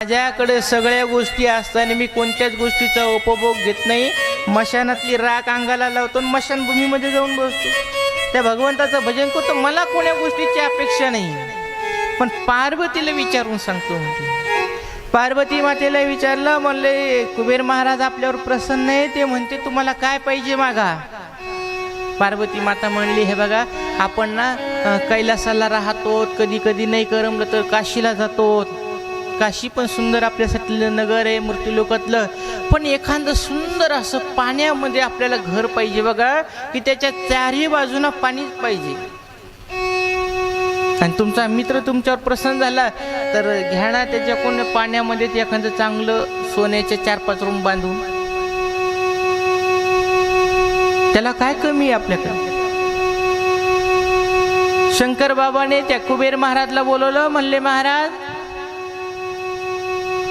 माझ्याकडे सगळ्या गोष्टी असताना मी कोणत्याच गोष्टीचा उपभोग घेत नाही. मशानातली राख अंगाला लावतो आणि मशानभूमीमध्ये जाऊन बसतो. त्या भगवंताचं भजन करतो. मला कोण्या गोष्टीची अपेक्षा नाही. पण पार्वतीला विचारून सांगतो म्हटलं पार्वती मातेला विचारलं म्हणले कुबेर महाराज आपल्यावर प्रसन्न आहे. ते म्हणते तुम्हाला काय पाहिजे मागा? पार्वती माता म्हणली हे बघा आपण ना कैलासाला राहतो कधी कधी नाही करमलं तर काशीला जातो काशी पण सुंदर आपल्यासाठी नगर आहे मृत्यूलोकातलं पण एखादं सुंदर असं पाण्यामध्ये आपल्याला घर पाहिजे बघा की त्याच्या चारही बाजूनं पाणीच पाहिजे. आणि तुमचा मित्र तुमच्यावर प्रसन्न झाला तर घ्या ना त्याच्याकडून पाण्यामध्ये ते एखादं चांगलं सोन्याचे चार पाच रूम बांधून. त्याला काय कमी आहे आपल्याकडे? शंकर बाबाने त्या कुबेर महाराजला बोलवलं म्हणले महाराज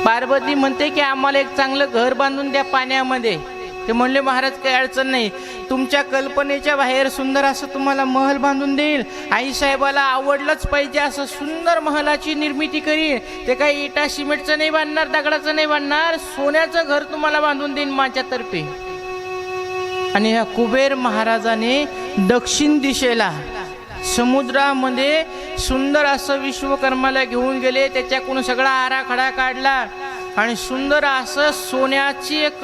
पार्वती म्हणते की आम्हाला एक चांगलं घर बांधून द्या पाण्यामध्ये. ते म्हणले महाराज काही अडचण नाही. तुमच्या कल्पनेच्या बाहेर सुंदर असं तुम्हाला महल बांधून देईल. आईसाहेबाला आवडलंच पाहिजे असं सुंदर महलाची निर्मिती करील ते काही इटा सिमेंटचं नाही बांधणार दगडाचं नाही बांधणार. सोन्याचं घर तुम्हाला बांधून देईन माझ्यातर्फे. आणि ह्या कुबेर महाराजाने दक्षिण दिशेला समुद्रामध्ये सुंदर असं विश्वकर्माला घेऊन गेले. त्याच्याकडून सगळा आराखडा काढला. आणि सुंदर असं सोन्याची एक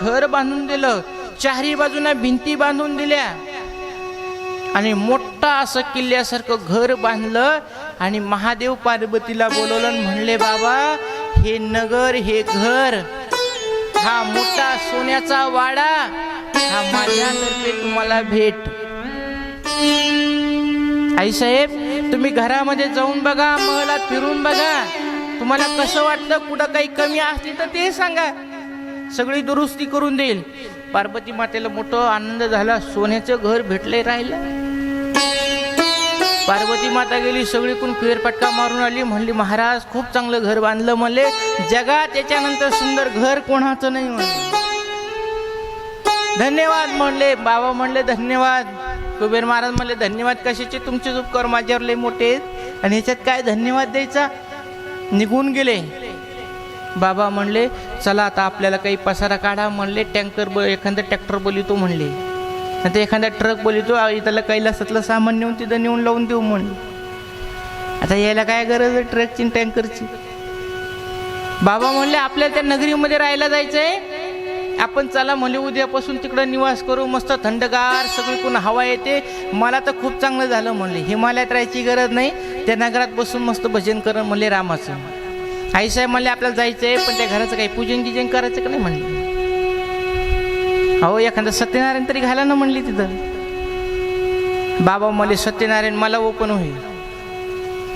घर बांधून दिलं. चारी बाजूला भिंती बांधून दिल्या. आणि मोठा असं किल्ल्यासारखं घर बांधलं आणि महादेव पार्वतीला बोलवलं म्हणले बाबा हे नगर हे घर हा मोठा सोन्याचा वाडा हा माझ्यातर्फे तुम्हाला भेट. आई साहेब तुम्ही घरामध्ये जाऊन बघा महलात फिरून बघा. तुम्हाला कसं वाटतं? कुठं काही कमी असली तर ते सांगा. सगळी दुरुस्ती करून देईल. पार्वती मातेला मोठं आनंद झाला. सोन्याचं घर भेटले राहिलं पार्वती माता गेली सगळीकडून फेरपटका मारून आली. म्हणली महाराज खूप चांगलं घर बांधलं म्हणले जगात त्याच्यानंतर सुंदर घर कोणाचं नाही म्हणले. धन्यवाद म्हणले. बाबा म्हणले धन्यवाद. कुबेर महाराज म्हणले धन्यवाद कशाचे? तुमचे उपकार माझ्यावर लय मोठे आहेत. आणि ह्याच्यात काय धन्यवाद द्यायचा? निघून गेले. बाबा म्हणले चला आता आपल्याला काही पसारा काढा म्हणले. टँकर ब एखादा ट्रॅक्टर बोलितो म्हणले. आता एखादा ट्रक बोलितो त्याला कैलासातलं सामान नेऊन तिथं नेऊन लावून देऊ म्हणले. आता यायला काय गरज आहे ट्रकची टँकरची? बाबा म्हणले आपल्याला त्या नगरीमध्ये राहायला जायचंय. आपण चला म्हणले उद्यापासून तिकडं निवास करू. मस्त थंडगार सगळीकडून हवा येते. मला तर खूप चांगलं झालं म्हणले. हिमालयात राहायची गरज नाही. त्या नगरात बसून मस्त भजन करण म्हणले रामाचं. आईसाहेब म्हणले आपल्याला जायचं आहे पण त्या घराचं काही पूजन गिजन करायचं का नाही म्हणले. अहो एखादं सत्यनारायण तरी घाला ना म्हणली तिथं. बाबा म्हणले सत्यनारायण मला ओपन होईल.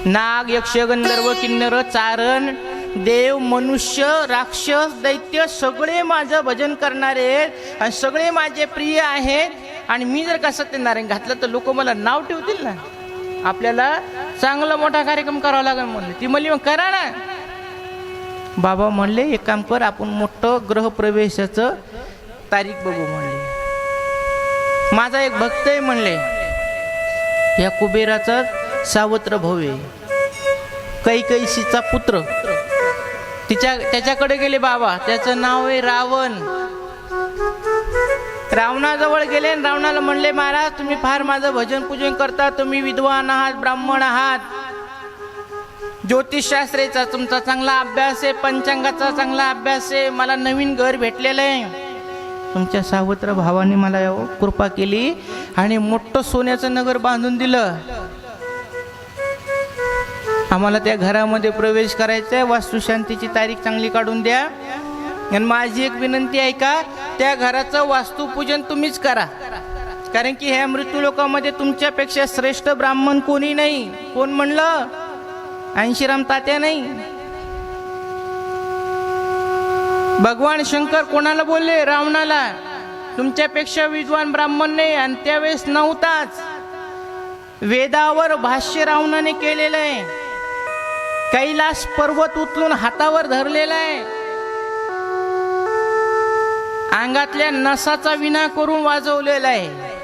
नाग यक्ष गंधर्व किन्नर चारण देव मनुष्य राक्षस दैत्य सगळे माझं भजन करणारे आहेत आणि सगळे माझे प्रिय आहेत. आणि मी जर का सत्यनारायण घातलं तर लोक मला नाव ठेवतील ना? आपल्याला चांगला मोठा कार्यक्रम करावा लागेल म्हणले. ती म्हणली मग करा ना. बाबा म्हणले एक काम कर आपण मोठं ग्रहप्रवेशाचं तारीख बघू म्हणले. माझा एक भक्त आहे म्हणले. या कुबेराचा सावत्र भव्य कैकैशीचा पुत्र. तिच्या त्याच्याकडे गेले बाबा. त्याचं नाव आहे रावण. रावणाजवळ गेले आणि रावणाला म्हणले महाराज तुम्ही फार माझं भजन पूजन करता तुम्ही विद्वान आहात ब्राह्मण आहात. ज्योतिषशास्त्रेचा तुमचा चांगला अभ्यास आहे पंचांगाचा चांगला अभ्यास आहे मला नवीन घर भेटलेलं आहे. तुमच्या सावत्र भावाने मला कृपा केली आणि मोठं सोन्याचं नगर बांधून दिलं. आम्हाला त्या घरामध्ये प्रवेश करायचा आहे वास्तुशांतीची तारीख चांगली काढून द्या. आणि माझी एक विनंती आहे का त्या घराचं वास्तुपूजन तुम्हीच करा. कारण की ह्या मृत्यू लोकांमध्ये तुमच्यापेक्षा श्रेष्ठ ब्राह्मण कोणी नाही. कोण म्हणलं? ऐंशीराम तात्या नाही. भगवान शंकर कोणाला बोलले? रावणाला. तुमच्यापेक्षा विद्वान ब्राह्मण नाही आणि त्यावेळेस नव्हताच. वेदावर भाष्य रावणाने केलेलं आहे. कैलास पर्वत उचलून हातावर धरलेला आहे. अंगातल्या नसाचा विना करून वाजवलेला आहे.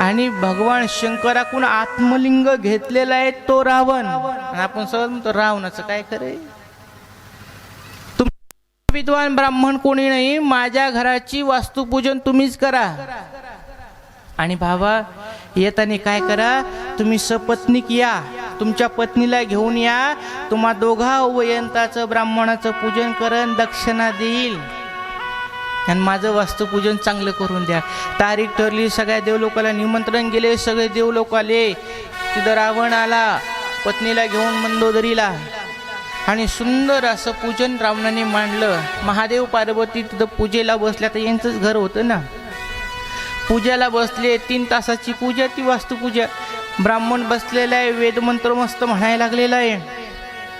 आणि भगवान शंकराकून आत्मलिंग घेतलेला आहे तो रावण. आपण सहज म्हणतो रावणाचं काय करे तुम विद्वान ब्राह्मण कोणी नाही माझ्या घराची वास्तुपूजन तुम्हीच करा. आणि बाबा येताना काय करा तुम्ही सपत्निक या तुमच्या पत्नीला घेऊन या तुम्हा दोघा वयंताचं ब्राह्मणाचं पूजन करण दक्षिणा देईल. आणि माझं वास्तुपूजन चांगलं करून द्या. तारीख ठरली सगळ्या देवलोकाला निमंत्रण गेले सगळे देवलोक आले. तिथं रावण आला पत्नीला घेऊन मंदोदरीला. आणि सुंदर असं पूजन रावणाने मांडलं. महादेव पार्वती तिथं पूजेला बसल्या तर यांचंच घर होतं ना. पूजेला बसले तीन तासाची पूजा ती वास्तुपूजा. ब्राह्मण बसलेला आहे वेदमंत्र मस्त म्हणायला लागलेला आहे.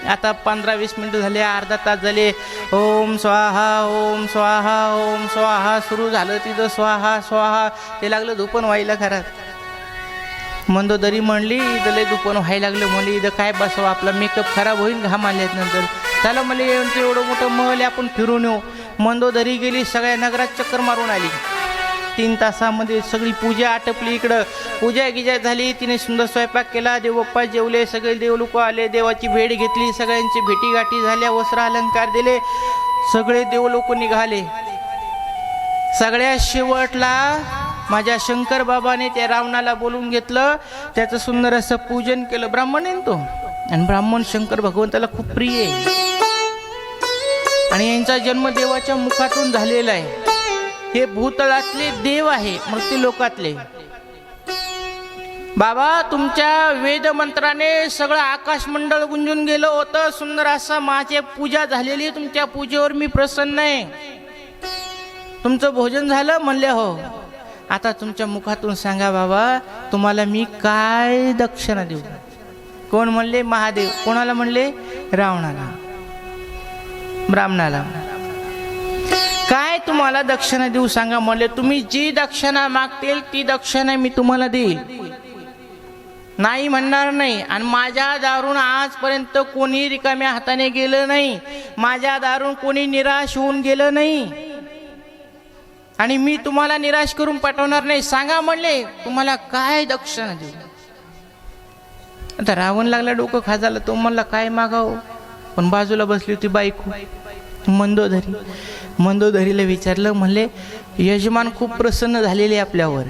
आता पंधरा वीस मिनटं झाले अर्धा तास झाले. ओम स्वाहा ओम स्वाहा ओम स्वाहा. सुरू झालं तिथं स्वाहा स्वाहा. ते लागलं धुपन व्हायला घरात मंदोदरी म्हणली इथं लय दुपण व्हायला लागलं म्हणली इथं काय बसवा आपला मेकअप खराब होईल घाम आल्यात नंतर? चला मला येऊन एवढं मोठं महल आपण फिरून येऊ. मंदोदरी गेली सगळ्या नगरात चक्कर मारून आली. तीन तासामध्ये सगळी पूजा आटपली इकडं. पूजा गिजा झाली तिने सुंदर स्वयंपाक केला देवप्पा जेवले सगळे देवलोक आले देवाची भेट घेतली सगळ्यांची भेटीगाठी झाल्या वस्त्र अलंकार दिले सगळे देवलोक निघाले. सगळ्या शेवटला माझ्या शंकर बाबाने त्या रावणाला बोलून घेतलं त्याचं सुंदर असं पूजन केलं. ब्राह्मण आहे तो? आणि ब्राह्मण शंकर भगवंताला खूप प्रिय आहे. आणि यांचा जन्म देवाच्या मुखातून झालेला आहे. हे भूतळातले देव आहे मृत्यूलोकातले बाबा तुमच्या वेदमंत्राने सगळं आकाशमंडळ गुंजून गेलं होतं. सुंदर असं माझे पूजा झालेली तुमच्या पूजेवर मी प्रसन्न आहे. तुमचं भोजन झालं म्हणले हो. आता तुमच्या मुखातून सांगा बाबा तुम्हाला मी काय दक्षिणा देऊ? कोण म्हणले? महादेव. कोणाला म्हणले? रावणाला. ब्राह्मणाला. मला दक्षिणा देऊ सांगा. म्हणले तुम्ही जी दक्षिणा मागतील ती दक्षिणा मी तुम्हाला देईल नाही म्हणणार नाही. आणि माझ्या दारून आजपर्यंत कोणी रिकाम्या हाताने गेलं नाही. माझ्या दारून कोणी निराश होऊन गेलं नाही. आणि मी तुम्हाला निराश करून पाठवणार नाही. सांगा म्हणले तुम्हाला काय दक्षिणा देऊ? आता रावण लागला डोकं खाजाला तो म्हणला काय मागाव? पण बाजूला बसली होती बायको. मंदोधरी मंदोदरीला विचारलं म्हणले यजमान खूप प्रसन्न झालेले आपल्यावर.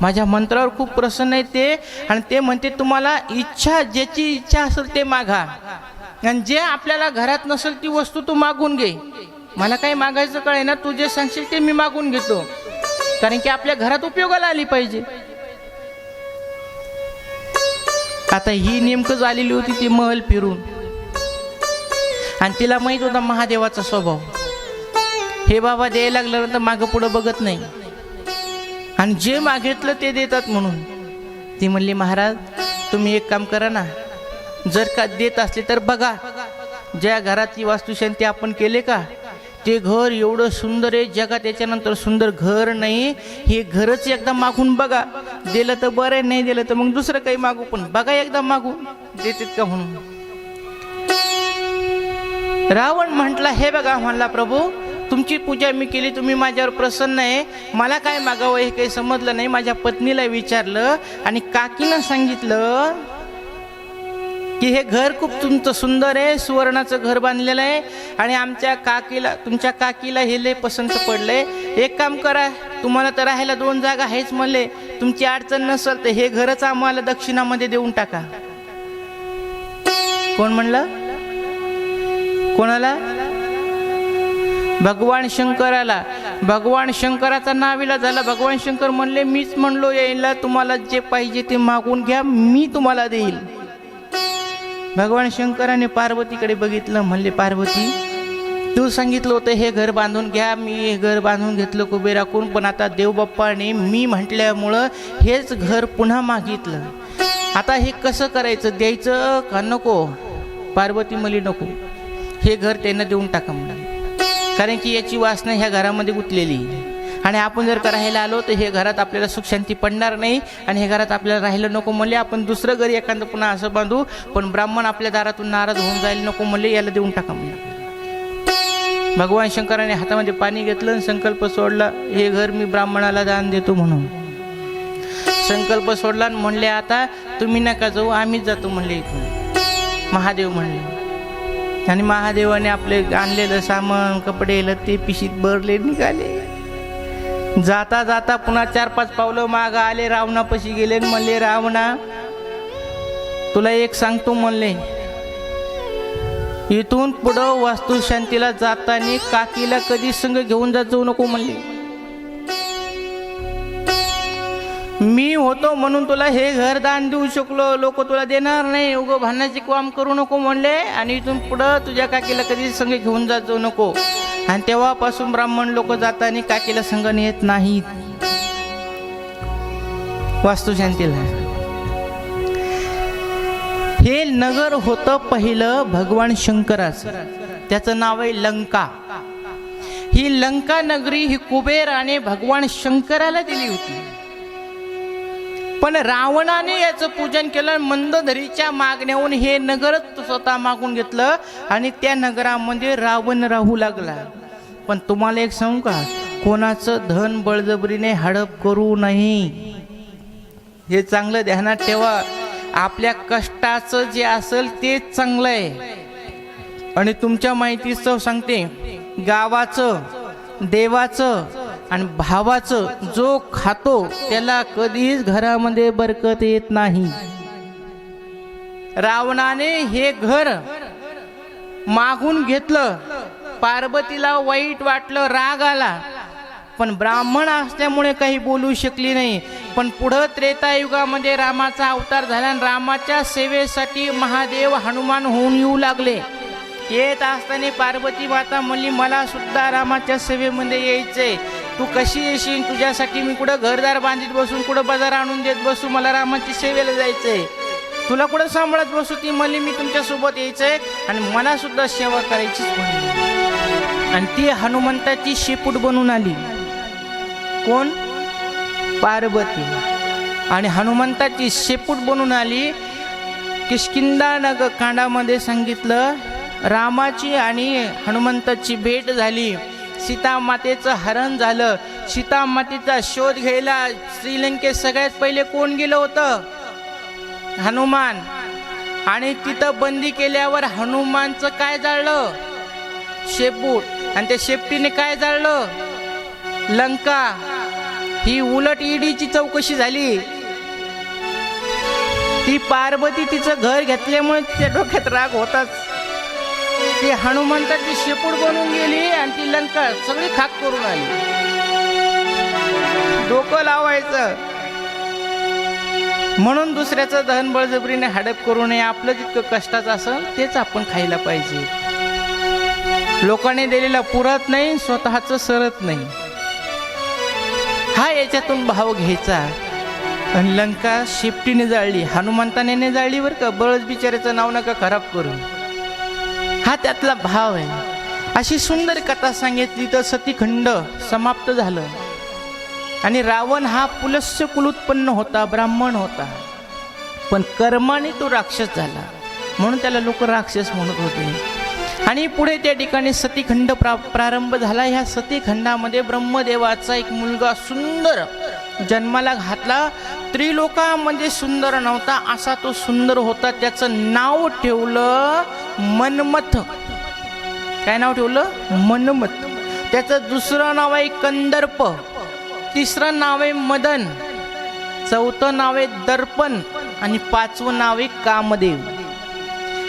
माझ्या मंत्रावर खूप प्रसन्न आहे ते आणि ते म्हणते तुम्हाला इच्छा ज्याची इच्छा असेल ते मागा. आणि जे आपल्याला घरात नसेल ती वस्तू तू मागून घे. मला काही मागायचं कळे ना तू जे सांगशील ते मी मागून घेतो. कारण की आपल्या घरात उपयोगाला आली पाहिजे. आता ही नेमकं आलेली होती ती महल फिरून. आणि तिला माहीत होता महादेवाचा स्वभाव. हे बाबा द्यायला लागल्यानंतर मागं पुढं बघत नाही. आणि जे मागितलं ते देतात म्हणून. ती म्हणली महाराज तुम्ही एक काम करा ना. जर का देत असले तर बघा. ज्या घराची वास्तुशांती आपण केले का ते घर एवढं सुंदर आहे जगात त्याच्यानंतर सुंदर घर नाही. हे घरच एकदा मागून बघा. दिलं तर बरं आहे, नाही दिलं तर मग दुसरं काही मागू पण. बघा एकदा मागू देतात का म्हणून? रावण म्हटला हे बघा म्हणला प्रभू तुमची पूजा मी केली तुम्ही माझ्यावर प्रसन्न आहे. मला काय मागावं हे काही समजलं नाही. माझ्या पत्नीला विचारलं आणि काकीनं सांगितलं की हे घर खूप तुमचं सुंदर आहे सुवर्णाचं घर बांधलेलं आहे आणि आमच्या काकीला तुमच्या काकीला हे लय पसंत पडलंय. एक काम करा तुम्हाला तर राहायला दोन जागा आहेच म्हणले. तुमची अडचण नसेल तर हे घरच आम्हाला दक्षिणामध्ये देऊन टाका. कोण म्हणलं? कोणाला? भगवान शंकराला भगवान शंकराचा नाविला झाला. भगवान शंकर म्हणले मीच म्हणलो यायला तुम्हाला जे पाहिजे ते मागून घ्या मी तुम्हाला देईल. भगवान शंकराने पार्वतीकडे बघितलं म्हणले पार्वती तू सांगितलं होतं हे घर बांधून घ्या मी हे घर बांधून घेतलं कुबेराकून पण आता देवबाप्पाने मी म्हटल्यामुळं हेच घर पुन्हा मागितलं. आता हे कसं करायचं? द्यायचं का नको? पार्वती मली नको. हे घर त्यांना देऊन टाका म्हणाले कारण की याची वासना ह्या घरामध्ये गुंतलेली. आणि आपण जर का राहायला आलो तर हे घरात आपल्याला सुखशांती पडणार नाही आणि हे घरात आपल्याला राहिलं नको म्हणले आपण दुसरं घरी एखादं पुन्हा असं बांधू पण ब्राह्मण आपल्या दारातून नाराज होऊन जायला नको म्हणले याला देऊन टाका म्हणलं. भगवान शंकराने हातामध्ये पाणी घेतलं आणि संकल्प सोडला हे घर मी ब्राह्मणाला दान देतो म्हणून. संकल्प सोडला आणि म्हणले आता तुम्ही नका जाऊ आम्हीच जातो म्हणले इथून. महादेव म्हणले. आणि महादेवाने आपले आणलेलं सामान कपडे ते पिशीत भरले निघाले. जाता जाता पुन्हा चार पाच पावलं माग आले रावणापाशी गेले आणि म्हणले रावणा तुला एक सांगतो म्हणले. इथून पुढं वास्तुशांतीला जाताना काकीला कधी संघ घेऊन जात जाऊ नको म्हणले. मी होतो म्हणून तुला हे घर दान देऊ शकलो. लोक तुला देणार नाही. उगो भांडण्याचे काम करू नको म्हणले आणि इथून पुढं तुझ्या काकीला कधी संघ घेऊन जातो नको. आणि तेव्हापासून ब्राह्मण लोक जाताना काकीला संघ नेत नाहीत. वास्तुशांतीला. हे नगर होतं पहिलं भगवान शंकराचं. त्याचं नाव आहे लंका. ही लंका नगरी ही कुबेराने भगवान शंकराला दिली होती. पण रावणाने याचं पूजन केलं मंदधरीच्या मागण्याहून हे नगरच स्वतः मागून घेतलं आणि त्या नगरामध्ये रावण राहू लागला. पण तुम्हाला एक सांगू का? कोणाचं धन बळजबरीने हडप करू नये. हे चांगलं ध्यानात ठेवा. आपल्या कष्टाचं जे असेल तेच चांगलं आहे आणि तुमच्या माहितीचं सांगते. गावाचं देवाचं आणि भावाचं जो खातो त्याला कधीच घरामध्ये बरकत येत नाही. रावणाने हे घर मागून घेतलं. पार्वतीला वाईट वाटलं राग आला. पण ब्राह्मण असल्यामुळे काही बोलू शकली नाही. पण पुढं त्रेतायुगामध्ये रामाचा अवतार झाला आणि रामाच्या सेवेसाठी महादेव हनुमान होऊन येऊ लागले. येत असताना पार्वती माता म्हणली मला सुद्धा रामाच्या सेवेमध्ये यायचंय. तू कशी येशील तुझ्यासाठी मी कुठं घरदार बांधित बसून कुठं बाजार आणून देत बसू? मला रामाची सेवेला जायचंय. तुला कुठं सांभाळत बसू? ती मली मी तुमच्यासोबत यायचंय आणि मला सुद्धा सेवा करायचीच आणि ती हनुमंताची शेपूट बनून आली. कोण? पार्वती. आणि हनुमंताची शेपूट बनून आली. किष्किंदा नग कांडामध्ये सांगितलं रामाची आणि हनुमंताची भेट झाली. सीता मातेचं हरण झालं. सीता मातेचा शोध घ्यायला श्रीलंकेत सगळ्यात पहिले कोण गेलं होतं? हनुमान. आणि तिथं बंदी केल्यावर हनुमानचं काय जाळलं? शेपूट. आणि त्या शेपटीने काय जाळलं? लंका. ही उलट ईडीची चौकशी झाली. ती पार्वती तिचं घर घेतल्यामुळे तिच्या डोक्यात राग होताच. ती हनुमंताची शेपूट बनून गेली आणि ती लंका सगळी खाक करून आली. डोकं लावायचं. म्हणून दुसऱ्याचं दहन बळजबरीने हडप करू नये. आपलं जितकं कष्टाचं असेल तेच आपण खायला पाहिजे. लोकांनी दिलेला पुरत नाही स्वतःच सरत नाही. हा याच्यातून भाव घ्यायचा. आणि लंका शेपटीने जाळली. हनुमंताने जाळली बरं का? बळच बिचाऱ्याचं नाव नका खराब करून हा त्यातला भाव आहे. अशी सुंदर कथा सांगितली तर सतीखंड समाप्त झालं. आणि रावण हा पुलस्य कुलोत्पन्न होता ब्राह्मण होता. पण कर्माने तो राक्षस झाला. म्हणून त्याला लोक राक्षस म्हणत होते. आणि पुढे त्या ठिकाणी सतीखंड प्रा प्रारंभ झाला. ह्या सतीखंडामध्ये ब्रह्मदेवाचा एक मुलगा सुंदर जन्माला घातला. त्रिलोका म्हणजे सुंदर नव्हता असा तो सुंदर होता. त्याचं नाव ठेवलं मनमथ. काय नाव ठेवलं? मनमथ. त्याचं दुसरं नाव आहे कंदर्प. तिसरं नाव आहे मदन. चौथं नाव आहे दर्पण. आणि पाचवं नाव आहे कामदेव.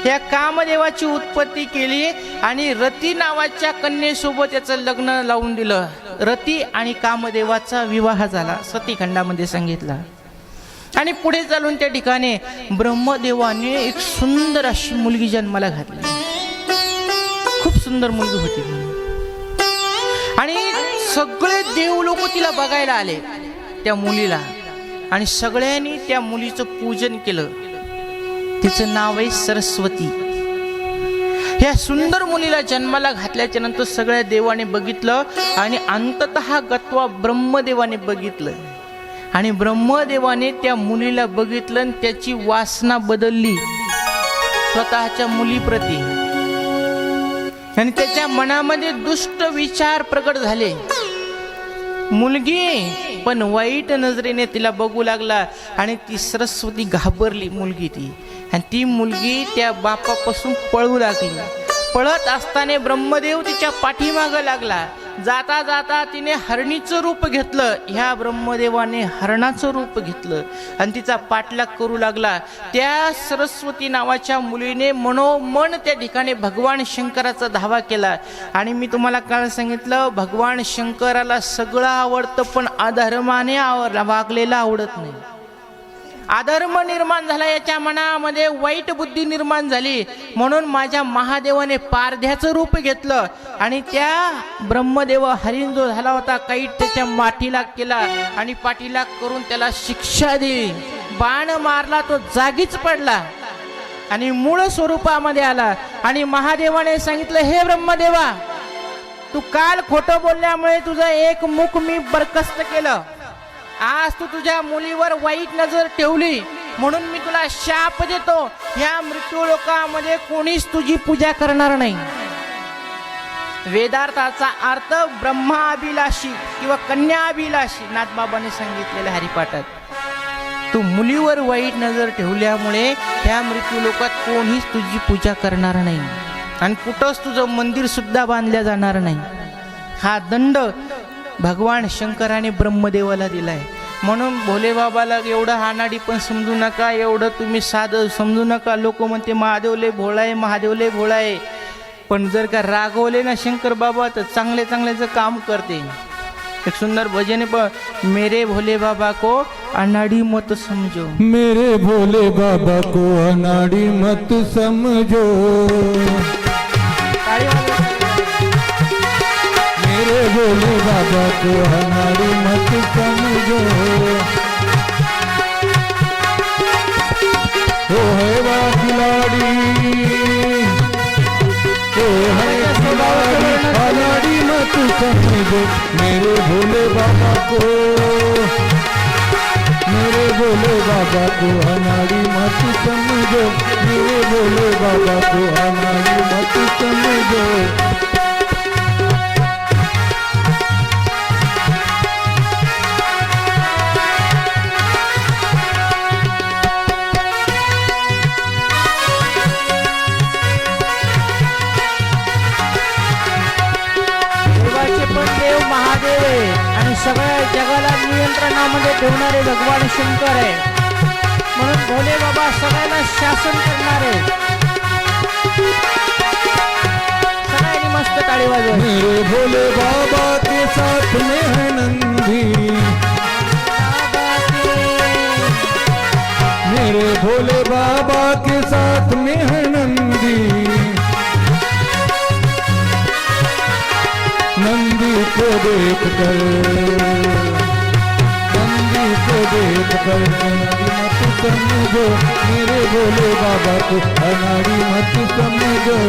या कामदेवाची उत्पत्ती केली आणि रती नावाच्या कन्येसोबत याचं लग्न लावून दिलं. रती आणि कामदेवाचा विवाह झाला सतीखंडामध्ये सांगितला. आणि पुढे चालून त्या ठिकाणी ब्रह्मदेवाने एक सुंदर अशी मुलगी जन्माला घातली. खूप सुंदर मुलगी होती आणि सगळे देव लोक तिला बघायला आले त्या मुलीला. आणि सगळ्यांनी त्या मुलीचं पूजन केलं. तिचं नाव आहे सरस्वती. ह्या सुंदर मुलीला जन्माला घातल्याच्या नंतर सगळ्या देवाने बघितलं आणि अंतत गत्वा ब्रह्मदेवाने बघितलं. आणि ब्रह्मदेवाने त्या मुलीला बघितलं आणि त्याची वासना बदलली. स्वतःच्या मुलीप्रती. आणि त्याच्या मनामध्ये दुष्ट विचार प्रकट झाले. मुलगी पण वाईट नजरेने तिला बघू लागला आणि ती सरस्वती घाबरली मुलगी ती. आणि ती मुलगी त्या बापापासून पळू लागली. पळत असताना ब्रह्मदेव तिच्या पाठीमागं लागला. जाता जाता तिने हरणीचं रूप घेतलं. ह्या ब्रह्मदेवाने हरणाचं रूप घेतलं आणि तिचा पाठलाग करू लागला. त्या सरस्वती नावाच्या मुलीने मनोमन त्या ठिकाणी भगवान शंकराचा धावा केला. आणि मी तुम्हाला काल सांगितलं भगवान शंकराला सगळं आवडतं पण अधर्माने आव वागलेलं आवडत नाही. अधर्म निर्माण झाला याच्या मनामध्ये वाईट बुद्धी निर्माण झाली. म्हणून माझ्या महादेवाने पारध्याचं रूप घेतलं. आणि त्या ब्रह्मदेव हरिण जो झाला होता काही त्याच्या माठीला केला आणि पाठीला करून त्याला शिक्षा दिली. बाण मारला तो जागीच पडला. आणि मूळ स्वरूपामध्ये आला. आणि महादेवाने सांगितलं हे ब्रह्मदेवा तू काल खोटं बोलल्यामुळे तुझं एक मुख मी बरखस्त केलं. आज तू तुझ्या मुलीवर वाईट नजर ठेवली. म्हणून मी तुला शाप देतो. या मृत्यू लोकांमध्ये कोणीच तुझी पूजा करणार नाही. वेदार्थाचा अर्थ ब्रह्माभिलाषी किंवा कन्याभिलाषी नाथबाबाने सांगितलेल्या हरिपाठात. तू मुलीवर वाईट नजर ठेवल्यामुळे ह्या मृत्यू लोकात कोणीच तुझी पूजा करणार नाही. आणि कुठंच तुझं मंदिर सुद्धा बांधल्या जाणार नाही. हा दंड भगवान शंकराने ब्रह्मदेवाला दिलाय. म्हणून भोलेबाबाला एवढं हानाडी पण समजू नका एवढं तुम्ही साधं समजू नका. लोक म्हणते महादेवले भोळाय महादेवले भोळा आहे पण जर का रागवले ना शंकर बाबा तर चांगले चांगल्याचं काम करते. एक सुंदर भजन पण मेरे भोले बाबा को अनाड़ी मत समझो. मेरे भोले बाबा को अनाड़ी मत समझो। भोले बाबा को अनाड़ी मत समझो। ओ है वा खिलाड़ी ओ है खिलाड़ी मत समझो। मेरे भोले बाबा को, मेरे भोले बाबा को हमारी मत समझो। मेरे भोले बाबा को हमारी मत समझो। जगाला नियंत्रणामध्ये ठेवणारे भगवान शंकर आहे. म्हणून भोले बाबा सगळ्यांना शासन करणारे. सगळ्यांनी मस्त टाळी वाजवा भोले बाबा के साथ में है नंदी। मेरे भोले बाबा के साथ में है नंदी। नंदी को देख कर नंदी को देख कर। मत समझो मेरे भोले बाबा को अनाड़ी मत समझो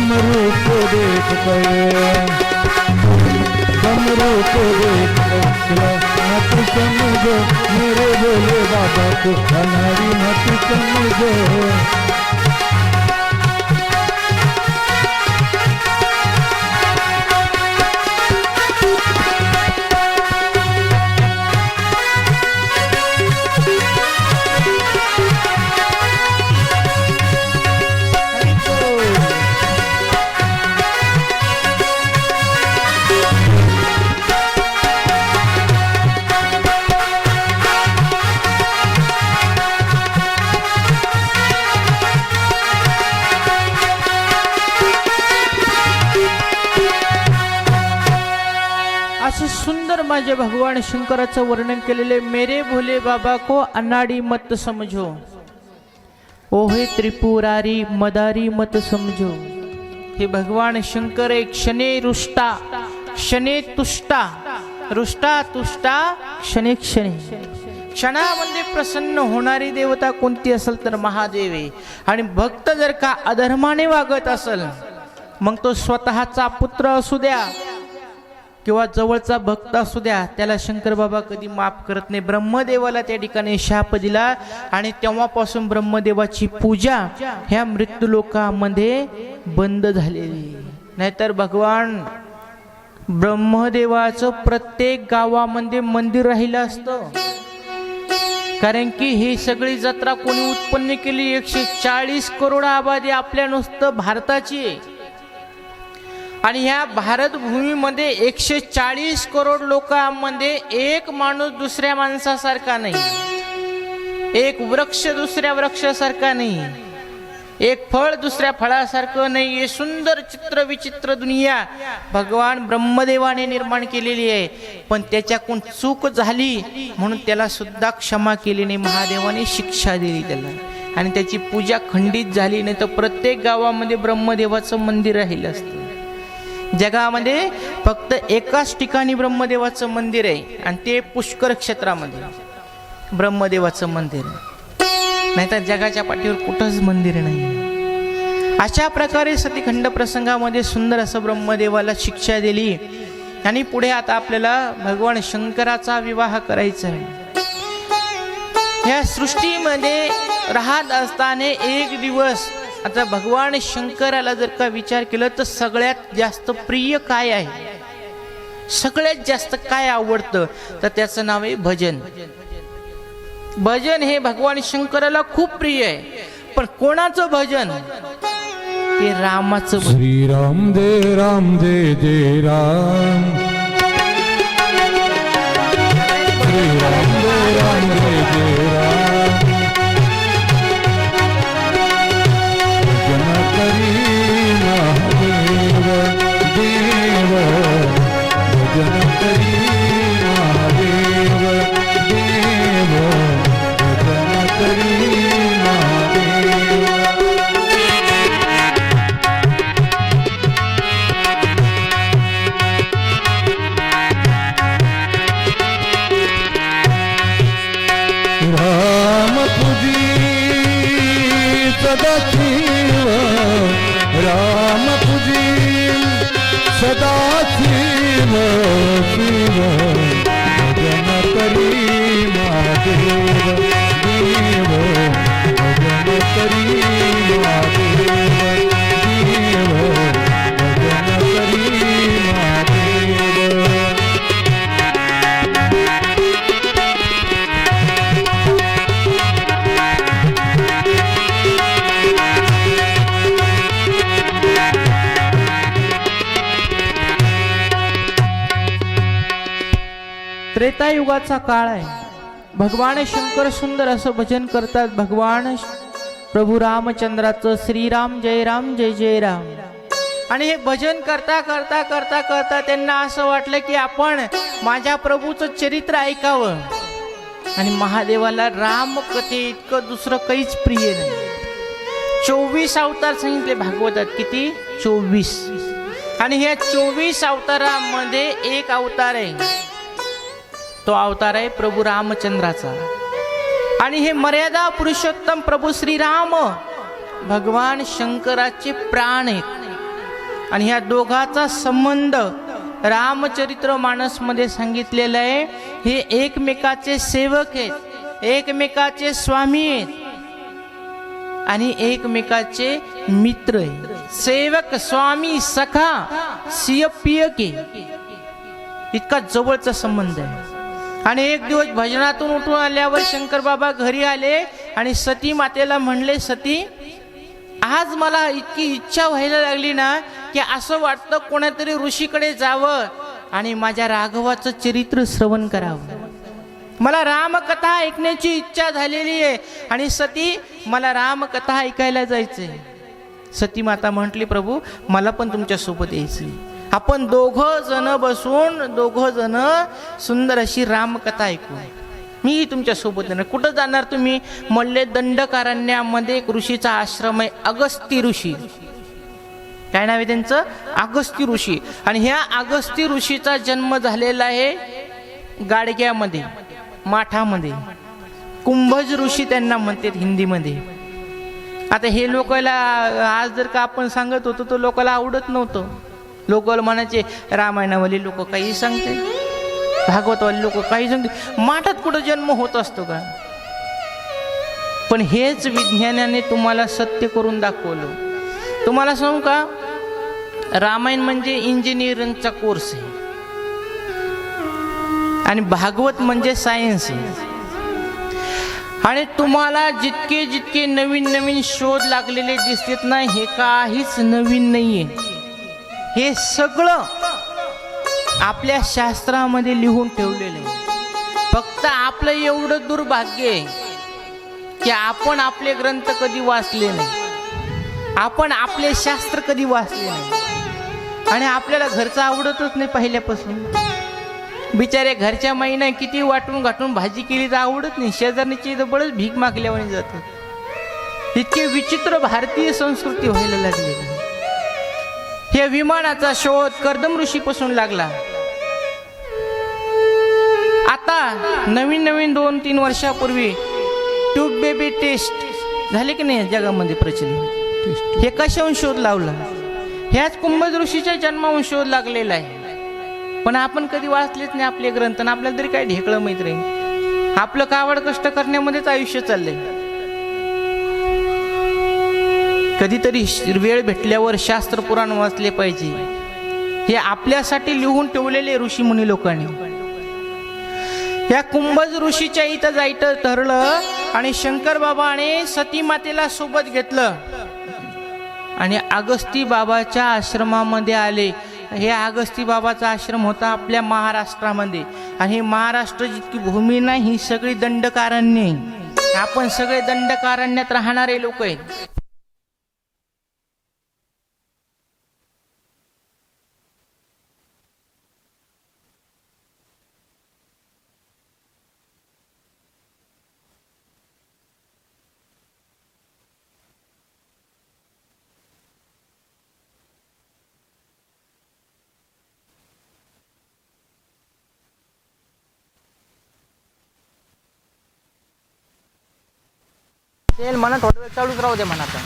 डमरू को देख कर डमरू को देख मत समझो मेरे बोले बाबा को हमारी मत समझो माझे भगवान शंकराचं वर्णन केलेले मेरे भोले बाबा को अनाडी मत समजो ओहे त्रिपुरारी मदारी मत समजो हे भगवान शंकर एक क्षणे रुष्टा क्षणे तुष्टा रुष्टा तुष्टा क्षणे क्षणे। क्षणामध्ये प्रसन्न होणारी देवता कोणती असेल तर महादेवी। आणि भक्त जर का अधर्माने वागत असेल मग तो स्वतःचा पुत्र असू द्या किंवा जवळचा भक्त असू द्या त्याला शंकर बाबा कधी माफ करत नाही. ब्रह्मदेवाला त्या ठिकाणी शाप दिला आणि तेव्हापासून ब्रह्मदेवाची पूजा ह्या मृत्यू लोकांमध्ये बंद झालेली. नाहीतर भगवान ब्रह्मदेवाचं प्रत्येक गावामध्ये मंदिर राहिलं असतं. कारण की ही सगळी जत्रा कोणी उत्पन्न केली? एकशे चाळीस करोड आबादी आपल्या नुसतं भारताची आहे. आणि ह्या भारतभूमीमध्ये एकशे चाळीस करोड लोकांमध्ये एक माणूस दुसऱ्या माणसासारखा नाही. एक वृक्ष दुसऱ्या वृक्षासारखा नाही. एक फळ दुसऱ्या फळासारखं नाही. हे सुंदर चित्र विचित्र दुनिया भगवान ब्रह्मदेवाने निर्माण केलेली आहे. पण त्याच्याकडून चूक झाली म्हणून त्याला सुद्धा क्षमा केली नाही. महादेवाने शिक्षा दिली त्याला. आणि त्याची पूजा खंडित झाली नाही तर प्रत्येक गावामध्ये ब्रह्मदेवाचं मंदिर राहिलं असतं. जगामध्ये फक्त एकाच ठिकाणी ब्रह्मदेवाचं मंदिर आहे आणि ते पुष्कर क्षेत्रामध्ये. ब्रह्मदेवाचं मंदिर नाहीतर जगाच्या पाठीवर कुठंच मंदिर नाही. अशा प्रकारे सतीखंड प्रसंगामध्ये सुंदर असं ब्रह्मदेवाला शिक्षा दिली. आणि पुढे आता आपल्याला भगवान शंकराचा विवाह करायचा आहे. या सृष्टीमध्ये राहत असताना एक दिवस आता भगवान शंकराला जर का विचार केला तर सगळ्यात जास्त प्रिय काय आहे? सगळ्यात जास्त काय आवडतं? तर त्याचं नाव आहे भजन. भजन हे भगवान शंकराला खूप प्रिय आहे. पण कोणाचं भजन? ते रामाचं श्री राम दे राम दे राम. राम प्रेमाचा काळ आहे. भगवान शंकर सुंदर असं भजन करतात. भगवान प्रभू रामचंद्राचं श्रीराम जय राम जय जय राम. आणि हे भजन करता करता करता करता त्यांना असं वाटलं की आपण माझ्या प्रभूचं चरित्र ऐकावं. आणि महादेवाला राम कथे इतकं दुसरं काहीच प्रिय नाही. चोवीस अवतार सांगितले भागवतात. किती? चोवीस. आणि ह्या चोवीस अवतारामध्ये एक अवतार आहे. तो अवतार आहे प्रभू रामचंद्राचा. आणि हे मर्यादा पुरुषोत्तम प्रभू श्रीराम भगवान शंकराचे प्राण आहेत. आणि ह्या दोघाचा संबंध रामचरित्र मानसमध्ये सांगितलेलं आहे. हे एकमेकाचे सेवक आहेत एकमेकाचे स्वामी आहेत आणि एकमेकाचे मित्र आहेत. सेवक स्वामी सखा सिय पियके इतका जवळचा संबंध आहे. आणि एक दिवस भजनातून उठून आल्यावर शंकर बाबा घरी आले आणि सती मातेला म्हणले सती आज मला इतकी इच्छा व्हायला लागली ना की असं वाटतं कोणातरी ऋषीकडे जावं आणि माझ्या राघवाचं चरित्र श्रवण करावं. मला रामकथा ऐकण्याची इच्छा झालेली आहे आणि सती मला रामकथा ऐकायला जायचंय. सती माता म्हटली प्रभू मला पण तुमच्यासोबत यायचं आपण दोघ जण बसून दोघ जण सुंदर अशी रामकथा ऐकू मी तुमच्यासोबत येणार. कुठं जाणार तुम्ही? म्हणले दंडकारण्यामध्ये एक ऋषीचा आश्रम आहे अगस्ती ऋषी. काय नाव आहे त्यांचं? अगस्ती ऋषी. आणि ह्या अगस्ती ऋषीचा जन्म झालेला आहे गाडग्यामध्ये माठामध्ये. कुंभज ऋषी त्यांना म्हणतात हिंदीमध्ये. आता हे लोकाला आज जर का आपण सांगत होतो तर लोकाला आवडत नव्हतं. लोक म्हणायचे रामायणावाले लोक काही सांगते भागवतवाले लोक काही सांगते. माठात कुठं जन्म होत असतो का? पण हेच विज्ञानाने तुम्हाला सत्य करून दाखवलं. तुम्हाला सांगू का? रामायण म्हणजे इंजिनिअरिंगचा कोर्स आहे. आणि भागवत म्हणजे सायन्स आहे. आणि तुम्हाला जितके जितके नवीन नवीन शोध लागलेले दिसतात ना हे काहीच नवीन नाहीये. हे सगळं आपल्या शास्त्रामध्ये लिहून ठेवलेलं आहे. फक्त आपलं एवढं दुर्भाग्य आहे की आपण आपले ग्रंथ कधी वाचले नाही. आपण आपले शास्त्र कधी वाचले नाही. आणि आपल्याला घरचं आवडतच नाही पहिल्यापासून. बिचारे घरच्या महिना किती वाटून गाठून भाजी केली तर आवडत नाही. शेजारणीची तर बळच भीक मागल्यावर जातात इतके विचित्र भारतीय संस्कृती व्हायला लागलेली हे विमानाचा शोध कर्दम ऋषीपासून लागला. आता नवीन नवीन दोन तीन वर्षापूर्वी ट्यूब बेबी टेस्ट झाले की नाही जगामध्ये प्रचलित? हे कशाहून शोध लावला? ह्याच कुंभज ऋषीच्या जन्माहून शोध लागलेला आहे. पण आपण कधी वाचलेच नाही आपले ग्रंथ आणि आपल्याला तरी काय ढेकळं मैत्री आपलं कावड कष्ट करण्यामध्येच आयुष्य चाललंय. कधीतरी वेळ भेटल्यावर शास्त्र पुराण वाचले पाहिजे. हे आपल्यासाठी लिहून ठेवलेले ऋषी मुनी लोकांनी. या कुंभज ऋषीच्या इथं जायचं ठरलं आणि शंकर बाबाने सती मातेला सोबत घेतलं. आणि अगस्ती बाबाच्या आश्रमामध्ये आले. हे अगस्ती बाबाचा आश्रम होता आपल्या महाराष्ट्रामध्ये. आणि हे महाराष्ट्र जितकी भूमी नाही ही सगळी दंडकारण्य आहे. आपण सगळे दंडकारण्यात राहणारे लोक आहेत. तेल म्हणा थोडं वेळ चालूच राहू दे म्हणा आता